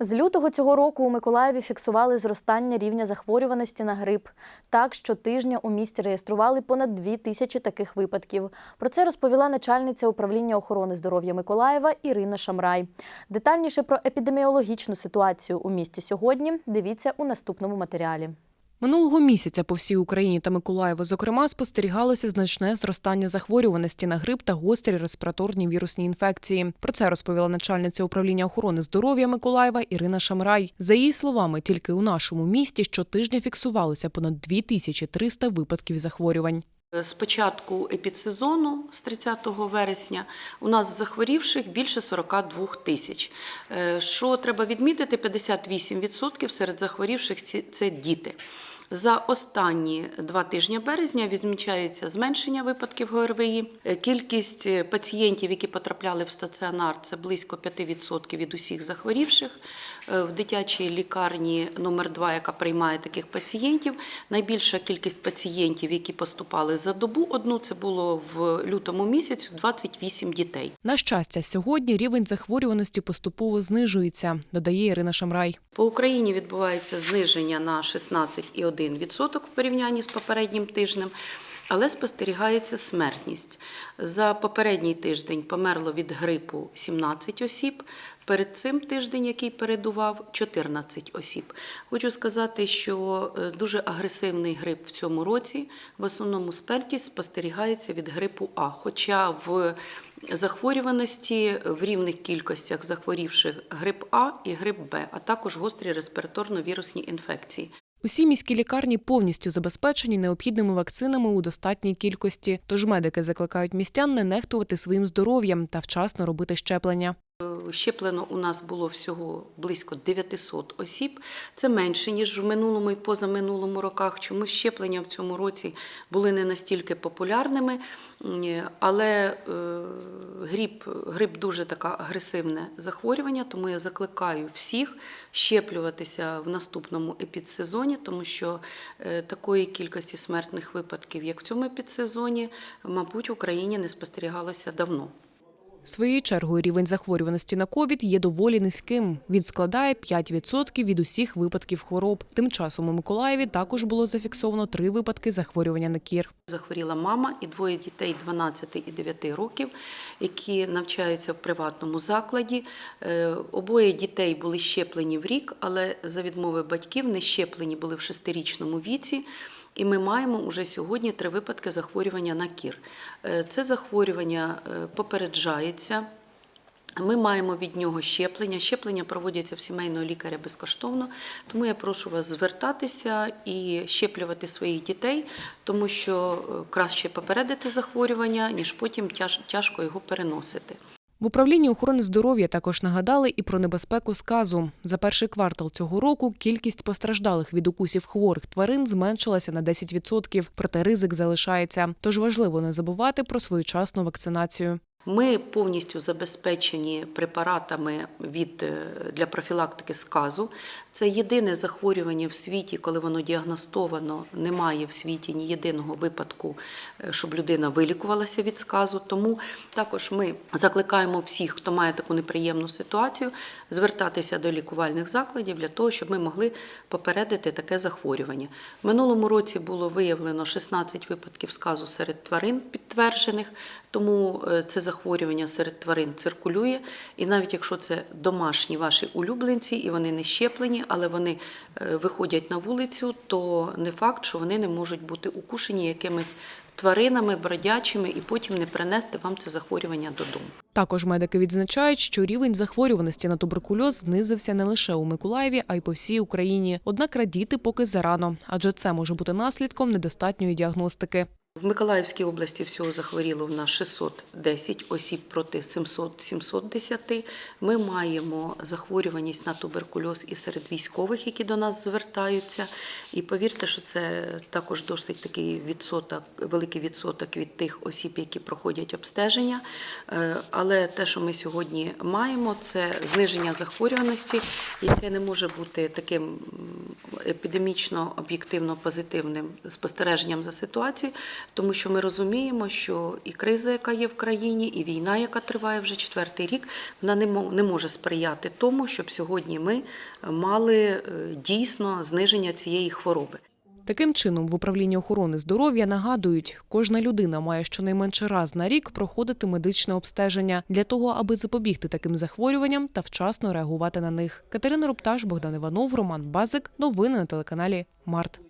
З лютого цього року у Миколаєві фіксували зростання рівня захворюваності на грип. Так, щотижня у місті реєстрували понад дві тисячі таких випадків. Про це розповіла начальниця управління охорони здоров'я Миколаєва Ірина Шамрай. Детальніше про епідеміологічну ситуацію у місті сьогодні дивіться у наступному матеріалі. Минулого місяця по всій Україні та Миколаєву, зокрема, спостерігалося значне зростання захворюваності на грип та гострі респіраторні вірусні інфекції. Про це розповіла начальниця управління охорони здоров'я Миколаєва Ірина Шамрай. За її словами, тільки у нашому місті щотижня фіксувалося понад 2300 випадків захворювань. З початку епідсезону, з 30 вересня, у нас захворівших більше 42 тисяч. Е, Що треба відмітити, 58% серед захворівших це діти. За останні два тижні березня відмічається зменшення випадків ГРВІ. Е, Кількість е, пацієнтів, які потрапляли в стаціонар, це близько 5% від усіх захворівших. Е, В дитячій лікарні номер 2 яка приймає таких пацієнтів, найбільша кількість пацієнтів, які поступали за добу одну, це було в лютому місяці 28 дітей. На щастя, сьогодні рівень захворюваності поступово знижується, додає Ірина Шамрай. По Україні відбувається зниження на 16,1% в порівнянні з попереднім тижнем. Але спостерігається смертність. За попередній тиждень померло від грипу 17 осіб. Перед цим тиждень, який передував, 14 осіб. Хочу сказати, що е, дуже агресивний грип в цьому році. В основному смертність спостерігається від грипу А. Хоча в захворюваності в рівних кількостях захворівших грип А і грип Б, а також гострі респіраторно-вірусні інфекції. Усі міські лікарні повністю забезпечені необхідними вакцинами у достатній кількості. Тож медики закликають містян не нехтувати своїм здоров'ям та вчасно робити щеплення. Щеплено у нас було всього близько 900 осіб. Це менше ніж в минулому і позаминулому роках. Чомусь щеплення в цьому році були не настільки популярними, але е, грип, грип дуже таке агресивне захворювання, тому я закликаю всіх щеплюватися в наступному епідсезоні, тому що е, такої кількості смертних випадків, як в цьому епідсезоні, мабуть, в Україні не спостерігалося давно. Своєю чергою рівень захворюваності на ковід є доволі низьким. Він складає 5% від усіх випадків хвороб. Тим часом у Миколаєві також було зафіксовано три випадки захворювання на кір. Захворіла мама і двоє дітей 12 і 9 років, які навчаються в приватному закладі. Е, Обоє дітей були щеплені в рік, але за відмови батьків не щеплені були в шестирічному віці. І ми маємо уже сьогодні три випадки захворювання на кір. Е, Це захворювання е, попереджається. Ми маємо від нього щеплення. Щеплення проводяться в сімейного лікаря безкоштовно. Тому я прошу вас звертатися і щеплювати своїх дітей, тому що е, краще попередити захворювання, ніж потім тяж- тяжко його переносити. В управлінні охорони здоров'я також нагадали і про небезпеку сказу. За перший квартал цього року кількість постраждалих від укусів хворих тварин зменшилася на 10%, проте ризик залишається. Тож важливо не забувати про своєчасну вакцинацію. Ми повністю забезпечені препаратами від, е, для профілактики сказу. Це єдине захворювання в світі, коли воно діагностовано, немає в світі ні єдиного випадку, е, щоб людина вилікувалася від сказу. Тому також ми закликаємо всіх, хто має таку неприємну ситуацію, звертатися до лікувальних закладів для того, щоб ми могли попередити таке захворювання. В минулому році було виявлено 16 випадків сказу серед тварин підтверджених, тому е, це захворювання серед тварин циркулює. І навіть якщо це домашні ваші улюбленці і вони не щеплені, але вони е, виходять на вулицю, то не факт, що вони не можуть бути укушені якимись тваринами, бродячими, і потім не принести вам це захворювання додому. Також медики відзначають, що рівень захворюваності на туберкульоз знизився не лише у Миколаєві, а й по всій Україні. Однак радіти поки зарано, адже це може бути наслідком недостатньої діагностики. В Миколаївській області всього захворіло в нас 610 осіб проти 700 710. Ми маємо захворюваність на туберкульоз і серед військових, які до нас звертаються. І повірте, що це також досить такий відсоток, великий відсоток від тих осіб, які проходять обстеження. Е, Але те, що ми сьогодні маємо, це зниження захворюваності, яке не може бути таким епідемічно об'єктивно позитивним спостереженням за ситуацією. Тому що ми розуміємо, що і криза, яка є в країні, і війна, яка триває вже четвертий рік, вона не мо- не може сприяти тому, щоб сьогодні ми мали е, дійсно зниження цієї хвороби. Таким чином, в управлінні охорони здоров'я нагадують, кожна людина має щонайменше раз на рік проходити медичне обстеження для того, аби запобігти таким захворюванням та вчасно реагувати на них. Катерина Рупташ, Богдан Іванов, Роман Базик. Новини на телеканалі Март.